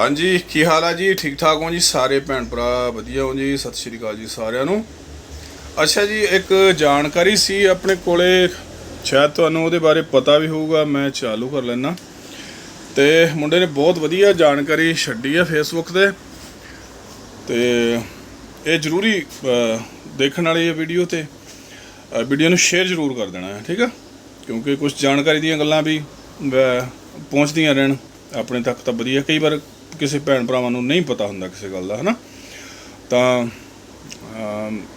ਹਾਂਜੀ, ਕੀ ਹਾਲ ਆ ਜੀ? ਠੀਕ ਠਾਕ ਹੋ ਜੀ? ਸਾਰੇ ਭੈਣ ਭਰਾ ਵਧੀਆ ਹੋ ਜੀ? ਸਤਿ ਸ਼੍ਰੀ ਅਕਾਲ ਜੀ ਸਾਰਿਆਂ ਨੂੰ। ਅੱਛਾ ਜੀ, ਇੱਕ ਜਾਣਕਾਰੀ ਸੀ ਆਪਣੇ ਕੋਲੇ, ਸ਼ਾਇਦ ਤੁਹਾਨੂੰ ਉਹਦੇ ਬਾਰੇ ਪਤਾ ਵੀ ਹੋਊਗਾ, ਮੈਂ ਚਾਲੂ ਕਰ ਲੈਣਾ ਤੇ ਮੁੰਡੇ ਨੇ ਬਹੁਤ ਵਧੀਆ ਜਾਣਕਾਰੀ ਛੱਡੀ ਆ ਫੇਸਬੁੱਕ ਤੇ। ਤੇ ਇਹ ਜ਼ਰੂਰੀ ਦੇਖਣ ਵਾਲੀ ਇਹ ਵੀਡੀਓ ਤੇ। ਵੀਡੀਓ ਨੂੰ ਸ਼ੇਅਰ ਜ਼ਰੂਰ ਕਰ ਦੇਣਾ ਹੈ ਠੀਕ ਆ? ਕਿਉਂਕਿ ਕੁਝ ਜਾਣਕਾਰੀ ਦੀਆਂ ਗੱਲਾਂ ਵੀ, ਪਹੁੰਚਦੀਆਂ ਰਹਿਣ। ਆਪਣੇ ਤੱਕ ਤਾਂ ਵਧੀਆ, ਕਈ ਵਾਰ ਕਿਸੇ ਭੈਣ ਭਰਾਵਾਂ ਨੂੰ ਨਹੀਂ ਪਤਾ ਹੁੰਦਾ ਕਿਸੇ ਗੱਲ ਦਾ ਹਨਾ? ਤਾਂ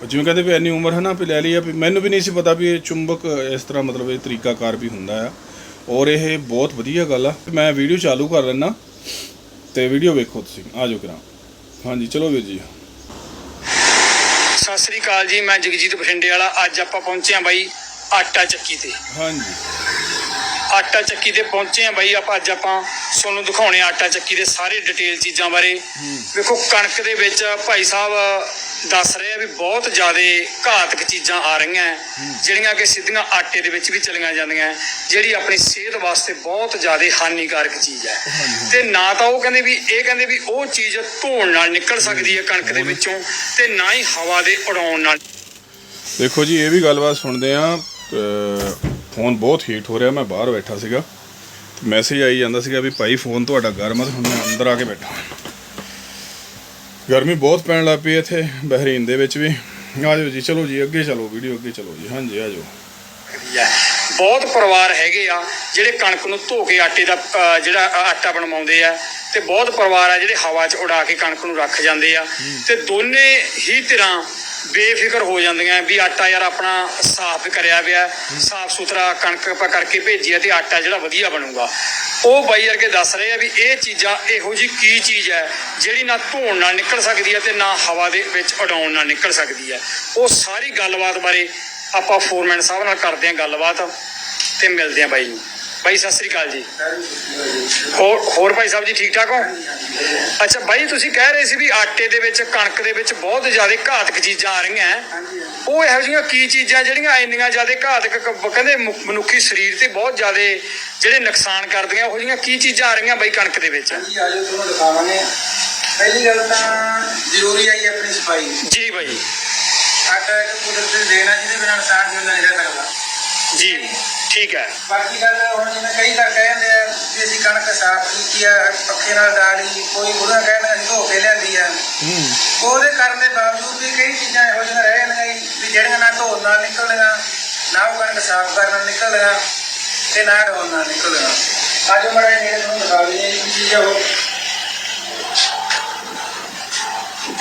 ਜਿਵੇਂ ਕਹਿੰਦੇ ਵੀ ਇੰਨੀ ਉਮਰ ਹੈ ਨਾ ਵੀ ਲੈ ਲਈ ਆ ਵੀ ਮੈਨੂੰ ਵੀ ਨਹੀਂ ਸੀ ਪਤਾ ਵੀ ਇਹ ਚੁੰਬਕ ਇਸ ਤਰ੍ਹਾਂ ਮਤਲਬ ਇਹ ਤਰੀਕਾਕਾਰ ਵੀ ਹੁੰਦਾ ਆ। ਔਰ ਇਹ ਬਹੁਤ ਵਧੀਆ ਗੱਲ ਆ। ਮੈਂ ਵੀਡੀਓ ਚਾਲੂ ਕਰ ਲੈਣਾ ਤੇ ਵੀਡੀਓ ਵੇਖੋ ਤੁਸੀਂ। ਆ ਜਾਓ ਕਰਾਂ। ਹਾਂਜੀ ਚਲੋ ਵੀਰ ਜੀ। ਸਤਿ ਸ੍ਰੀ ਅਕਾਲ ਜੀ ਮੈਂ ਜਗਜੀਤ ਬਠਿੰਡੇ ਵਾਲਾ। ਅੱਜ ਆਪਾਂ ਪਹੁੰਚੇ ਆ ਬਾਈ ਆਟਾ ਚੱਕੀ ਤੇ। ਹਾਂਜੀ। ਆਟਾ ਚੱਕੀ ਤੇ ਪਹੁੰਚੇ ਆ ਬਾਈ, ਆਪਾਂ ਅੱਜ ਆਪਾਂ ਤੁਹਾਨੂੰ ਦਿਖਾਉਣੇ ਆ ਆਟਾ ਚੱਕੀ ਦੇ ਸਾਰੇ ਡਿਟੇਲ ਚੀਜ਼ਾਂ ਬਾਰੇ। ਵੇਖੋ ਕਣਕ ਦੇ ਵਿੱਚ ਭਾਈ ਸਾਹਿਬ ਦੱਸ ਰਹੇ ਆ ਵੀ ਬਹੁਤ ਜ਼ਿਆਦਾ ਘਾਤਕ ਚੀਜ਼ਾਂ ਆ ਰਹੀਆਂ ਜਿਹੜੀਆਂ ਕਿ ਸਿੱਧੀਆਂ ਆਟੇ ਦੇ ਵਿੱਚ ਵੀ ਚਲੀਆਂ ਜਾਂਦੀਆਂ ਜਿਹੜੀ ਆਪਣੀ ਸਿਹਤ ਵਾਸਤੇ ਬਹੁਤ ਜ਼ਿਆਦਾ ਹਾਨੀਕਾਰਕ ਚੀਜ਼ ਹੈ ਤੇ ਨਾ ਤਾਂ ਉਹ ਕਹਿੰਦੇ ਵੀ, ਇਹ ਕਹਿੰਦੇ ਵੀ ਉਹ ਚੀਜ਼ ਧੋਣ ਨਾਲ ਨਿਕਲ ਸਕਦੀ ਹੈ ਕਣਕ ਦੇ ਵਿੱਚੋਂ ਤੇ ਨਾ ਹੀ ਹਵਾ ਦੇ ਉਡਾਉਣ ਨਾਲ। ਦੇਖੋ ਜੀ, ਇਹ ਵੀ ਗੱਲਬਾਤ ਸੁਣਦੇ ਆ ਫੋਨ ਬਹੁਤ ਹੀਟ ਹੋ ਰਿਹਾ ਮੈਂ ਬਾਹਰ ਬੈਠਾ ਸੀਗਾ। ਮੈਸੇਜ ਆਈ ਜਾਂਦਾ ਸੀਗਾ ਵੀ ਭਾਈ ਫੋਨ ਤੁਹਾਡਾ ਗਰਮ ਤੇ ਹੁਣ ਮੈਂ ਅੰਦਰ ਆ ਕੇ ਬੈਠਾ ਗਰਮੀ ਬਹੁਤ ਪੈਣ ਲੱਗ ਪਈ ਇੱਥੇ ਬਹਿਰੀਨ ਦੇ ਵਿੱਚ ਵੀ। ਆ ਜਾਓ ਜੀ ਚਲੋ ਜੀ ਅੱਗੇ ਚਲੋ ਵੀਡੀਓ ਅੱਗੇ ਚਲੋ ਜੀ। ਹਾਂਜੀ ਆ ਜਾਓ। ਹੈ ਬਹੁਤ ਪਰਿਵਾਰ ਹੈਗੇ ਆ ਜਿਹੜੇ ਕਣਕ ਨੂੰ ਧੋ ਕੇ ਆਟੇ ਦਾ ਜਿਹੜਾ ਆਟਾ ਬਣਵਾਉਂਦੇ ਆ ਤੇ ਬਹੁਤ ਪਰਿਵਾਰ ਆ ਜਿਹੜੇ ਹਵਾ 'ਚ ਉਡਾ ਕੇ ਕਣਕ ਨੂੰ ਰੱਖ ਜਾਂਦੇ ਆ। ਤੇ ਦੋਨੇ ਹੀ ਤਰ੍ਹਾਂ ਬੇਫਿਕਰ ਹੋ ਜਾਂਦੀਆਂ ਵੀ ਆਟਾ ਯਾਰ ਆਪਣਾ ਸਾਫ਼ ਕਰਿਆ ਪਿਆ ਸਾਫ਼ ਸੁਥਰਾ ਕਣਕ ਆਪਾਂ ਕਰਕੇ ਭੇਜੀ ਆ ਤੇ ਆਟਾ ਜਿਹੜਾ ਵਧੀਆ ਬਣੂਗਾ। ਉਹ ਬਾਈ ਵਰਗੇ ਦੱਸ ਰਹੇ ਆ ਵੀ ਇਹ ਚੀਜ਼ਾਂ ਇਹੋ ਜੀ ਕੀ ਚੀਜ਼ ਹੈ ਜਿਹੜੀ ਨਾ ਧੋਣ ਨਾਲ ਨਿਕਲ ਸਕਦੀ ਹੈ ਤੇ ਨਾ ਹਵਾ ਦੇ ਵਿੱਚ ਉਡਾਉਣ ਨਾਲ ਨਿਕਲ ਸਕਦੀ ਹੈ। ਉਹ ਸਾਰੀ ਗੱਲਬਾਤ ਬਾਰੇ ਆਪਾਂ ਫੋਰਮੈਨ ਸਾਹਿਬ ਨਾਲ ਕਰਦੇ ਹਾਂ ਗੱਲਬਾਤ ਤੇ ਮਿਲਦੇ ਹਾਂ ਬਾਈ ਨੂੰ। ਬਾਈ ਸਤਿ ਸ੍ਰੀ ਅਕਾਲ ਜੀ। ਹੋਰ ਹੋਰ ਭਾਈ ਸਾਹਿਬ ਜੀ ਠੀਕ ਠਾਕ ਹੋ? ਅੱਛਾ ਬਾਈ ਤੁਸੀਂ ਕਹਿ ਰਹੇ ਸੀ ਵੀ ਆਟੇ ਦੇ ਵਿੱਚ ਕਣਕ ਦੇ ਵਿੱਚ ਬਹੁਤ ਜ਼ਿਆਦਾ ਘਾਤਕ ਚੀਜ਼ਾਂ ਆ ਰਹੀਆਂ। ਉਹ ਇਹੋ ਜਿਹੀਆਂ ਕੀ ਚੀਜ਼ਾਂ ਜਿਹੜੀਆਂ ਇੰਨੀਆਂ ਜ਼ਿਆਦਾ ਘਾਤਕ ਕਹਿੰਦੇ ਮਨੁੱਖੀ ਸਰੀਰ ਤੇ ਬਹੁਤ ਜ਼ਿਆਦਾ ਜਿਹੜੇ ਨੁਕਸਾਨ ਕਰਦੀਆਂ ਉਹ ਜਿਹੀਆਂ ਕੀ ਚੀਜ਼ਾਂ ਆ ਰਹੀਆਂ ਬਾਈ ਕਣਕ ਦੇ ਵਿੱਚ? ਜੀ ਆਜੋ ਤੁਹਾਨੂੰ ਦਿਖਾਵਾਂਗੇ। ਪਹਿਲੀ ਗੱਲ ਤਾਂ ਜ਼ਰੂਰੀ ਹੈ ਆਪਣੀ ਸਫ਼ਾਈ। ਜੀ ਬਾਈ। ਆਟਾ ਇੱਕ ਕੁਦਰਤੀ ਦੇਣਾ ਜਿਹਦੇ ਬਿਨਾਂ ਇਨਸਾਨ ਜਿਉਂਦਾ ਨਹੀਂ ਰਹਿ ਸਕਦਾ। ਜੀ। ਠੀਕ ਹੈ। ਬਾਕੀ ਗੱਲ ਹੁਣ ਜਿਵੇਂ ਕਈ ਤਾਂ ਕਹਿੰਦੇ ਆ ਵੀ ਅਸੀਂ ਕਣਕ ਸਾਫ਼ ਕੀਤੀ ਆ ਪੱਖੇ ਨਾਲ ਡਾਲੀ ਕੋਈ ਬੁੜਾ ਕਹਿੰਦਾ ਅਸੀਂ ਧੋ ਕੇ ਲਿਆਂਦੀ ਆ। ਉਹਦੇ ਕਰਨ ਦੇ ਬਾਵਜੂਦ ਵੀ ਕਈ ਚੀਜ਼ਾਂ ਇਹੋ ਜਿਹੀਆਂ ਰਹਿ ਜਾਂਦੀਆਂ ਜੀ ਵੀ ਜਿਹੜੀਆਂ ਨਾ ਧੋਣ ਨਾਲ ਨਿਕਲਦੀਆਂ ਨਾ ਉਹ ਕਣਕ ਸਾਫ਼ ਕਰਨ ਨਾਲ ਨਿਕਲਦੀਆਂ ਤੇ ਨਾ ਡੋਣ ਨਾਲ ਨਿਕਲਦੀਆਂ। ਅੱਜ ਮੜਾ ਨੇੜੇ ਤੁਹਾਨੂੰ ਦਿਖਾ ਦਈਏ ਕੀ ਚੀਜ਼ ਆ ਉਹ।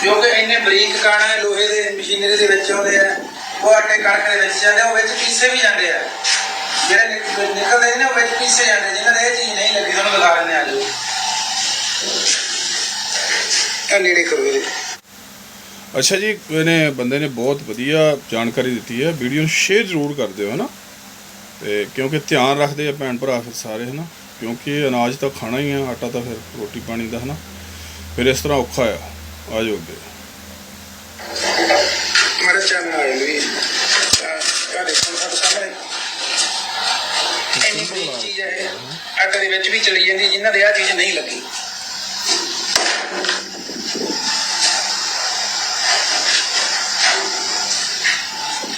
ਕਿਉਂਕਿ ਇੰਨੇ ਬਰੀਕ ਕਣ ਹੈ ਲੋਹੇ ਦੇ ਮਸ਼ੀਨਰੀ ਦੇ ਵਿੱਚ ਆਉਂਦੇ ਆ ਉਹ ਆਟੇ ਕਣਕ ਦੇ ਵਿੱਚ ਜਾਂਦੇ ਆ, ਉਹ ਵਿੱਚ ਪੀਸੇ ਵੀ ਜਾਂਦੇ ਆ। ਜਿਹੜੇ ਨਿਕ- ਨਿਕਲਦੇ ਨੇ ਉਹ ਵਿੱਚ ਪੀਸੇ ਜਾਂਦੇ ਜਿਨ੍ਹਾਂ ਦੇ ਇਹ ਚੀਜ਼ ਨਹੀਂ ਲੱਗੀ ਤੁਹਾਨੂੰ ਦਿਖਾ ਦਿੰਦੇ ਆ ਜੋ ਇਹ ਨੇੜੇ ਕਰੋ ਇਹਦੇ ਅੱਛਾ ਜੀ ਇਹਨੇ ਬੰਦੇ ਨੇ ਬਹੁਤ ਵਧੀਆ ਜਾਣਕਾਰੀ ਦਿੱਤੀ ਹੈ। ਵੀਡੀਓ ਨੂੰ ਸ਼ੇਅਰ ਜ਼ਰੂਰ ਕਰ ਦਿਓ ਹਨਾ? ਤੇ ਕਿਉਂਕਿ ਧਿਆਨ ਰੱਖਦੇ ਆ ਭੈਣ ਭਰਾ ਫਿਰ ਸਾਰੇ ਹਨਾ? ਕਿਉਂਕਿ ਅਨਾਜ ਤਾਂ ਖਾਣਾ ਹੀ ਆ ਆਟਾ ਤਾਂ ਫਿਰ ਰੋਟੀ ਪਾਣੀ ਦਾ ਹਨਾ? ਫਿਰ ਇਸ ਤਰ੍ਹਾਂ ਔਖਾ ਆ। ਆ ਜਾਓ ਅੱਗੇ। ਮਾਰੇ ਚੈਨਲ ਆ ਜਾਂਦੀ ਆ ਦੇਖੋ ਸਾਡੇ ਸਾਹਮਣੇ ਇੰਨੀ ਬਰੀਕ ਚੀਜ਼ ਹੈ ਆਟੇ ਦੇ ਵਿੱਚ ਵੀ ਚਲੀ ਜਾਂਦੀ ਜਿਨ੍ਹਾਂ ਦੇ ਆ ਚੀਜ਼ ਨਹੀਂ ਲੱਗੀ।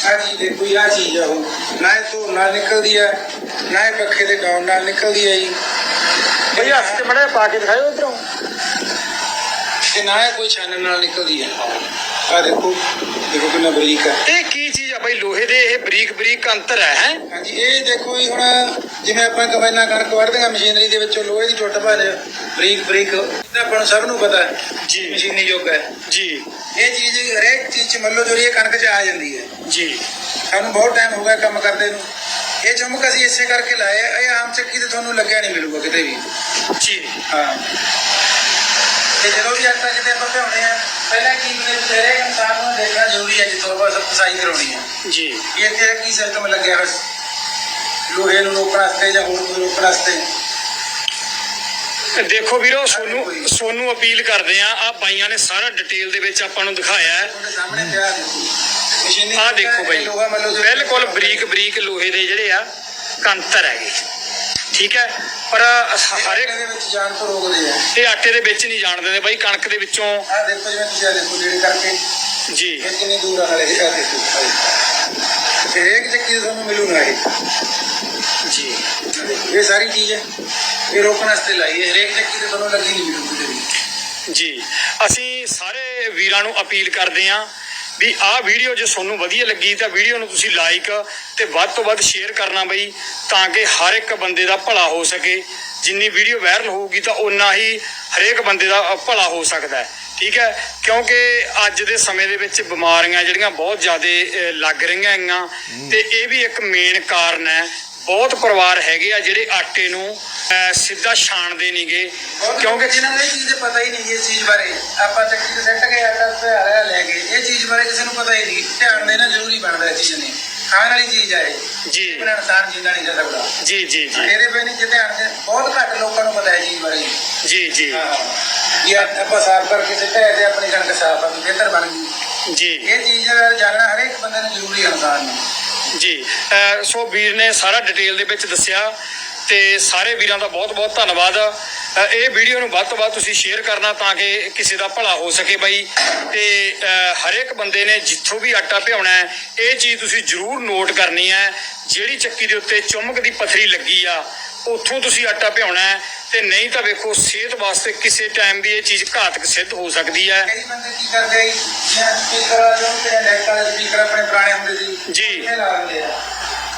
ਆ ਚੀਜ਼ ਦੇਖੋ ਇਹ ਆ ਚੀਜ਼ ਆ ਉਹ। ਨਾ ਇਹ ਧੂੜ ਨਾਲ ਨਿਕਲਦੀ ਹੈ ਨਾ ਇਹ ਪੱਖੇ ਦੇ ਡਾਉਨ ਨਾਲ ਨਿਕਲਦੀ ਹੈ ਜੀ। ਬਈ ਹੱਥ ਤੇ ਮੜਾ ਪਾ ਕੇ ਦਿਖਾਓ ਇਧਰੋਂ। ਤੇ ਨਾ ਇਹ ਕੋਈ ਚੈਨਲ ਨਾਲ ਨਿਕਲਦੀ ਹੈ ਆ ਦੇਖੋ ਦੇਖੋ ਕਿੰਨਾ ਬਰੀਕ ਹੈ ਇਹ ਕੀ ਚੀਜ਼ ਆ ਦੇ ਬਰੀਕ ਅੰਤਰ ਹੈ ਹਾਂਜੀ ਇਹ ਦੇਖੋ ਜੀ ਹੁਣ ਜਿਵੇਂ ਆਪਾਂ ਕਬਾਇਨਾ ਕਣਕ ਵੜਦੇ ਹਾਂ ਮਸ਼ੀਨਰੀ ਦੇ ਵਿੱਚੋਂ ਲੋਹੇ ਦੀ ਟੁੱਟ ਭੱਜ ਬਰੀਕ ਬਰੀਕ ਇਹ ਆਪਾਂ ਨੂੰ ਸਭ ਨੂੰ ਪਤਾ ਹੈ ਜੀ। ਮਸ਼ੀਨੀ ਯੁੱਗ ਹੈ। ਜੀ। ਇਹ ਚੀਜ਼ ਹਰੇਕ ਚੀਜ਼ ਚ ਮੱਲੋ ਜੋਰੀ ਇਹ ਕਣਕ ਚ ਆ ਜਾਂਦੀ ਹੈ। ਜੀ। ਸਾਨੂੰ ਬਹੁਤ ਟਾਈਮ ਹੋ ਗਿਆ ਕੰਮ ਕਰਦੇ ਨੂੰ। ਇਹ ਚਮਕ ਅਸੀਂ ਇਸੇ ਕਰਕੇ ਲਾਏ ਆ ਇਹ ਆਮ ਚੱਕੀ ਤੇ ਤੁਹਾਨੂੰ ਲੱਗਿਆ ਨਹੀਂ ਮਿਲੂਗਾ ਕਿਤੇ ਵੀ। ਜੀ। ਹਾਂ। ਤੇ ਜਦੋਂ ਵੀ ਆਟਾ ਕਿਤੇ ਭਿਆਉਣੇ ਆ ਪਹਿਲਾਂ ਕੀ ਬਣੇ ਬਥੇਰੇ ਇਨਸਾਨ ਨੂੰ ਦੇਖਣਾ ਜ਼ਰੂਰੀ ਹੈ ਜਿੱਥੋਂ ਆਪਾਂ ਸਫ਼ਾਈ ਕਰਾਉਣੀ ਹੈ ਜੀ। ਵੀ ਇੱਥੇ ਕੀ ਸਿਸਟਮ ਲੱਗਿਆ ਹੋਇਆ ਲੋਹੇ ਨੂੰ ਰੋਕਣ ਵਾਸਤੇ ਜਾਂ ਹੋਰ ਕੋਈ ਰੋਕਣ ਵਾਸਤੇ? ਦੇਖੋ ਵੀਰੋ ਸੋਨੂੰ ਸੋਨੂੰ ਅਪੀਲ ਕਰਦੇ ਆ ਆ ਬਾਈਆਂ ਨੇ ਸਾਰਾ ਡਿਟੇਲ ਦੇ ਵਿੱਚ ਆਪਾਂ ਨੂੰ ਦਿਖਾਇਆ ਹੈ। ਸਾਹਮਣੇ ਪਿਆ ਆ ਦੇਖੋ ਬਾਈ ਬਿਲਕੁਲ ਬਰੀਕ ਬਰੀਕ ਲੋਹੇ ਦੇ ਜਿਹੜੇ ਆ ਕੰਤਰ ਹੈਗੇ। ਠੀਕ ਹੈ? ਪਰ ਹਰ ਇੱਕ ਦੇ ਵਿੱਚ ਜਾਣ ਤੋਂ ਰੋਕਦੇ ਆ। ਇਹ ਆਟੇ ਦੇ ਵਿੱਚ ਨਹੀਂ ਜਾਣ ਦਿੰਦੇ ਬਾਈ ਕਣਕ ਦੇ ਵਿੱਚੋਂ। ਆਹ ਦੇਖੋ ਜਿਵੇਂ ਤੁਸੀਂ ਆਹ ਦੇਖੋ ਜਿਹੜੇ ਕਰਕੇ। ਜੀ। ਇਹ ਕਿੰਨੀ ਦੂਰ ਆ ਹਲੇ ਇਹ ਦੇਖੋ ਹਰੇਕ ਚੱਕੀ ਤੁਹਾਨੂੰ ਮਿਲੂਗਾ ਇਹ। ਜੀ। ਇਹ ਸਾਰੀ ਚੀਜ਼ ਹੈ। ਇਹ ਰੋਕਣ ਵਾਸਤੇ ਲਾਈ ਹੈ। ਹਰੇਕ ਚੱਕੀ ਤੇ ਤੁਹਾਨੂੰ ਲੱਗੀ ਨਹੀਂ ਮਿਲੂਗੀ ਜੀ। ਅਸੀਂ ਸਾਰੇ ਵੀਰਾਂ ਨੂੰ ਅਪੀਲ ਕਰਦੇ ਹਾਂ ਵੀ ਆਹ ਵੀਡੀਓ ਜੇ ਤੁਹਾਨੂੰ ਵਧੀਆ ਲੱਗੀ ਤਾਂ ਵੀਡੀਓ ਨੂੰ ਤੁਸੀਂ ਲਾਈਕ ਤੇ ਵੱਧ ਤੋਂ ਵੱਧ ਸ਼ੇਅਰ ਕਰਨਾ ਬਈ, ਤਾਂ ਕਿ ਹਰ ਇੱਕ ਬੰਦੇ ਦਾ ਭਲਾ ਹੋ ਸਕੇ। ਜਿੰਨੀ ਵੀਡੀਓ ਵਾਇਰਲ ਹੋਊਗੀ ਤਾਂ ਉਨਾ ਹੀ ਹਰੇਕ ਬੰਦੇ ਦਾ ਭਲਾ ਹੋ ਸਕਦਾ ਹੈ। ਠੀਕ ਹੈ? ਕਿਉਂਕਿ ਅੱਜ ਦੇ ਸਮੇਂ ਦੇ ਵਿੱਚ ਬਿਮਾਰੀਆਂ ਜਿਹੜੀਆਂ ਬਹੁਤ ਜ਼ਿਆਦਾ ਲੱਗ ਰਹੀਆਂ ਹੈਗੀਆਂ ਤੇ ਇਹ ਵੀ ਇੱਕ ਮੇਨ ਕਾਰਨ ਹੈ ਬਹੁਤ ਪਰਿਵਾਰ ਹੈਗੇ ਆ ਜਿਹੜੇ ਆਟੇ ਨੂੰ ਸਿੱਧਾ ਛਾਣਦੇ ਨਹੀਂਗੇ ਕਿਉਂਕਿ ਜਿਹਨਾਂ ਨੂੰ ਇਹ ਚੀਜ਼ ਦੇ ਪਤਾ ਹੀ ਨਹੀਂ ਇਸ ਚੀਜ਼ ਬਾਰੇ। ਆਪਾਂ ਚੱਕੀ ਤੇ ਸੱਟ ਕੇ ਆਟਾ ਪਿਆਰਾ ਲੈ ਗਏ ਇਹ ਚੀਜ਼ ਬਾਰੇ ਕਿਸੇ ਨੂੰ ਪਤਾ ਹੀ ਨਹੀਂ ਧਿਆਨ ਦੇਣਾ ਜ਼ਰੂਰੀ ਬਣਦਾ ਚੀਜ਼ ਨੇ। ਖਾਣ ਵਾਲੀ ਚੀਜ਼ ਇਹ। ਜੀ। ਬਿਨਾਂ ਇਨਸਾਨ ਜਿੰਦਾ ਨਹੀਂ ਜਾ ਸਕਦਾ ਜੀ ਜੀ ਜੀ। ਇਹਦੇ ਪੈ ਨਹੀਂ ਜੇ ਧਿਆਨ ਦੇ ਬਹੁਤ ਘੱਟ ਲੋਕਾਂ ਨੂੰ ਪਤਾ ਹੈ ਚੀਜ਼ ਬਾਰੇ। ਜੀ ਜੀ। ਹਾਂ। ਇਹ ਆਪਾਂ ਸਾਫ਼ ਕਰਕੇ ਸਿੱਟਾ ਹੈ ਤੇ ਆਪਣੀ ਕਣਕ ਸਾਫ਼ ਆ ਬਿਹਤਰ ਬਣ ਗਈ। ਜੀ। ਇਹ ਚੀਜ਼ ਜਾਣਨਾ ਹਰੇਕ ਬੰਦੇ ਨੂੰ ਜ਼ਰੂਰੀ ਹੈ ਇਨਸਾਨ ਨੂੰ। ਜੀ। ਸੋ ਵੀਰ ਨੇ ਸਾਰਾ ਡਿਟੇਲ ਦੇ ਵਿੱਚ ਦੱਸਿਆ ਤੇ ਸਾਰੇ ਵੀਰਾਂ ਦਾ ਬਹੁਤ ਬਹੁਤ ਧੰਨਵਾਦ। ਇਹ ਵੀਡੀਓ ਨੂੰ ਵੱਧ ਤੋਂ ਵੱਧ ਤੁਸੀਂ ਸ਼ੇਅਰ ਕਰਨਾ ਤਾਂ ਕਿ ਕਿਸੇ ਦਾ ਭਲਾ ਹੋ ਸਕੇ ਬਾਈ। ਤੇ ਹਰੇਕ ਬੰਦੇ ਨੇ ਜਿੱਥੋਂ ਵੀ ਆਟਾ ਭਿਉਣਾ ਹੈ, ਇਹ ਚੀਜ਼ ਤੁਸੀਂ ਜ਼ਰੂਰ ਨੋਟ ਕਰਨੀ ਹੈ। ਜਿਹੜੀ ਚੱਕੀ ਦੇ ਉੱਤੇ ਚੁੰਮਕ ਦੀ ਪਥਰੀ ਲੱਗੀ ਆ, ਉੱਥੋਂ ਤੁਸੀਂ ਆਟਾ ਭਿਉਣਾ ਹੈ। ਤੇ ਨਹੀਂ ਤਾਂ ਵੇਖੋ ਸਿਹਤ ਵਾਸਤੇ ਕਿਸੇ ਟਾਈਮ ਵੀ ਇਹ ਚੀਜ਼ ਘਾਤਕ ਸਿੱਧ ਹੋ ਸਕਦੀ ਹੈ। ਕਈ ਬੰਦੇ ਕੀ ਕਰਦੇ ਆ ਜਾਂ ਸਪੀਕਰ ਆ ਜੋ ਤੇ ਲੈਟ ਵਾਲੇ ਸਪੀਕਰ ਆਪਣੇ ਪੁਰਾਣੇ ਹੁੰਦੇ ਸੀ ਜੀ। ਇਹ ਲਾ ਦਿੰਦੇ ਆ?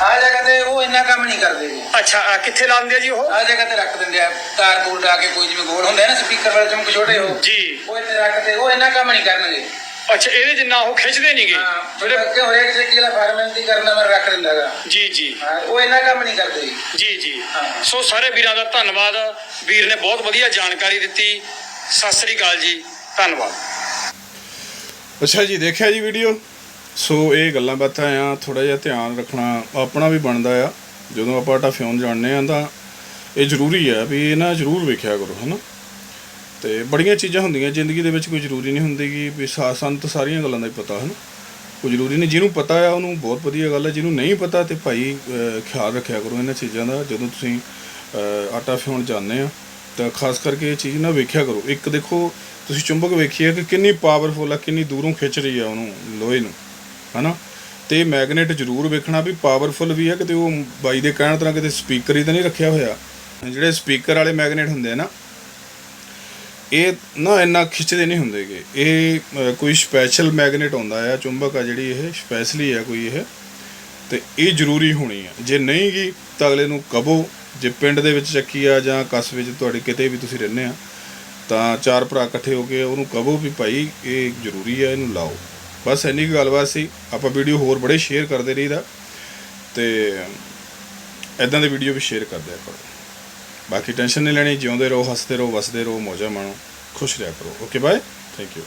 ਆ ਜਗ੍ਹਾ ਤੇ ਉਹ ਇੰਨਾ ਕੰਮ ਨਹੀਂ ਕਰਦੇ ਜੀ। ਅੱਛਾ ਅਹ ਕਿੱਥੇ ਲਾਉਂਦੇ ਆ ਜੀ ਉਹ? ਆ ਜਗ੍ਹਾ ਤੇ ਰੱਖ ਦਿੰਦੇ ਆ ਤਾਰ ਤੂਰ ਡਾ ਕੇ ਕੋਈ ਜਿਵੇਂ ਗੋਲ ਹੁੰਦੇ ਆ ਨਾ ਸਪੀਕਰ ਵਾਲੇ ਚਮਕ ਛੋਟੇ ਹੋ। ਜੀ। ਉਹ ਇੱਥੇ ਰੱਖਦੇ ਉਹ ਇੰਨਾ ਕੰਮ ਨਹੀਂ ਕਰਨਗੇ। ਅੱਛਾ ਇਹਦੇ ਜਿੰਨਾ ਉਹ ਖਿੱਚਦੇ ਨਹੀਂਗੇ ਹਾਂ ਜਿਹੜੇ ਜਿਹੜੇ ਹਰੇਕ ਚੱਕੀ ਵਾਲਾ ਫਾਰਮੈਲਿਟੀ ਕਰਨਾ ਮੈਂ ਰੱਖ ਦਿੰਦਾ ਗਾ। ਜੀ ਜੀ। ਉਹ ਇੰਨਾ ਕੰਮ ਨਹੀਂ ਕਰਦੇ। ਜੀ ਜੀ। ਸੋ ਸਾਰੇ ਵੀਰਾਂ ਦਾ ਧੰਨਵਾਦ। ਵੀਰ ਨੇ ਬਹੁਤ ਵਧੀਆ ਜਾਣਕਾਰੀ ਦਿੱਤੀ। ਸਤਿ ਸ੍ਰੀ ਅਕਾਲ ਜੀ। ਧੰਨਵਾਦ। ਅੱਛਾ ਜੀ ਦੇਖਿਆ ਜੀ ਵੀਡੀਓ? ਸੋ ਇਹ ਗੱਲਾਂ ਬਾਤਾਂ ਆ ਥੋੜਾ ਜਿਹਾ ਧਿਆਨ ਰੱਖਣਾ ਆਪਣਾ ਵੀ ਬਣਦਾ ਆ। ਜਦੋਂ ਆਪਾਂ ਫਿਉਣ ਜਾਣਦੇ ਆ ਤਾਂ ਇਹ ਜ਼ਰੂਰੀ ਆ ਵੀ ਇਹ ਨਾ ਜ਼ਰੂਰ ਵੇਖਿਆ ਕਰੋ ਹਨਾ? ਤੇ ਬੜੀਆਂ ਚੀਜ਼ਾਂ ਹੁੰਦੀਆਂ ਜ਼ਿੰਦਗੀ ਦੇ ਵਿੱਚ ਕੋਈ ਜ਼ਰੂਰੀ ਨਹੀਂ ਹੁੰਦੀ ਕਿ ਵੀ ਸਾ- ਸਾਨੂੰ ਤਾਂ ਸਾਰੀਆਂ ਗੱਲਾਂ ਦਾ ਹੀ ਪਤਾ ਹਨ? ਕੋਈ ਜ਼ਰੂਰੀ ਨਹੀਂ ਜਿਹਨੂੰ ਪਤਾ ਆ ਉਹਨੂੰ ਬਹੁਤ ਵਧੀਆ ਗੱਲ ਹੈ ਜਿਹਨੂੰ ਨਹੀਂ ਪਤਾ ਤੇ ਭਾਈ ਅਹ, ਖਿਆਲ ਰੱਖਿਆ ਕਰੋ ਇਹਨਾਂ ਚੀਜ਼ਾਂ ਦਾ ਜਦੋਂ ਤੁਸੀਂ ਅਹ, ਆਟਾ ਫਿਉਣ ਜਾਂਦੇ ਆ ਤਾਂ ਖਾਸ ਕਰਕੇ ਇਹ ਚੀਜ਼ ਨਾ ਵੇਖਿਆ ਕਰੋ। ਇੱਕ ਦੇਖੋ ਤੁਸੀਂ ਚੁੰਬਕ ਵੇਖੀਏ ਕਿ ਕਿੰਨੀ ਪਾਵਰਫੁਲ ਆ ਕਿੰਨੀ ਦੂਰੋਂ ਖਿੱਚ ਰਹੀ ਆ ਉਹਨੂੰ ਲੋਹੇ ਨੂੰ ਹਨਾ? ਤੇ ਮੈਗਨੇਟ ਜ਼ਰੂਰ ਵੇਖਣਾ ਵੀ ਪਾਵਰਫੁਲ ਵੀ ਆ ਕਿਤੇ ਉਹ ਬਾਈ ਦੇ ਕਹਿਣ ਤਰ੍ਹਾਂ ਕਿਤੇ ਸਪੀਕਰ ਹੀ ਤਾਂ ਨਹੀਂ ਰੱਖਿਆ ਹੋਇਆ। ਜਿਹੜੇ ਸਪੀਕਰ ਵਾਲੇ ਮੈਗਨੇਟ ਹੁੰਦੇ ਆ ਨਾ ਇਹ ਨਾ ਇੰਨਾ ਖਿੱਚਦੇ ਨਹੀਂ ਹੁੰਦੇਗੇ ਇਹ ਕੋਈ ਸਪੈਸ਼ਲ ਮੈਗਨੇਟ ਹੁੰਦਾ ਆ, ਚੁੰਬਕ ਆ ਜਿਹੜੀ ਇਹ ਸਪੈਸ਼ਲੀ ਆ ਕੋਈ ਇਹ, ਤੇ ਇਹ ਜ਼ਰੂਰੀ ਹੋਣੀ ਆ। ਜੇ ਨਹੀਂ ਗੀ, ਤਾਂ ਅਗਲੇ ਨੂੰ ਕਹੋ, ਜੇ ਪਿੰਡ ਦੇ ਵਿੱਚ ਚੱਕੀ ਆ ਜਾਂ ਕਸਬੇ 'ਚ ਤੁਹਾਡੇ ਕਿਤੇ ਵੀ ਤੁਸੀਂ ਰਹਿੰਦੇ ਆ, ਤਾਂ ਚਾਰ ਭਰਾ ਇਕੱਠੇ ਹੋ ਕੇ ਉਹਨੂੰ ਕਹੋ ਵੀ ਭਾਈ, ਇਹ ਜ਼ਰੂਰੀ ਆ, ਇਹਨੂੰ ਲਾਓ। ਬਸ ਇੰਨੀ ਕੁ ਗੱਲਬਾਤ ਸੀ। ਆਪਾਂ ਵੀਡੀਓ ਹੋਰ ਬੜੇ ਸ਼ੇਅਰ ਕਰਦੇ ਰਹੀਦਾ, ਤੇ ਐਦਾਂ ਦੇ ਵੀਡੀਓ ਵੀ ਸ਼ੇਅਰ ਕਰਦੇ ਆ ਕਰੋ ਬਾਕੀ ਟੈਨਸ਼ਨ ਨਹੀਂ ਲੈਣੀ, ਜਿਉਂਦੇ ਰਹੋ, ਹੱਸਦੇ ਰਹੋ, ਵਸਦੇ ਰਹੋ, ਮੌਜਾਂ ਮਾਣੋ, ਖੁਸ਼ ਰਿਹਾ ਕਰੋ। Okay bye thank you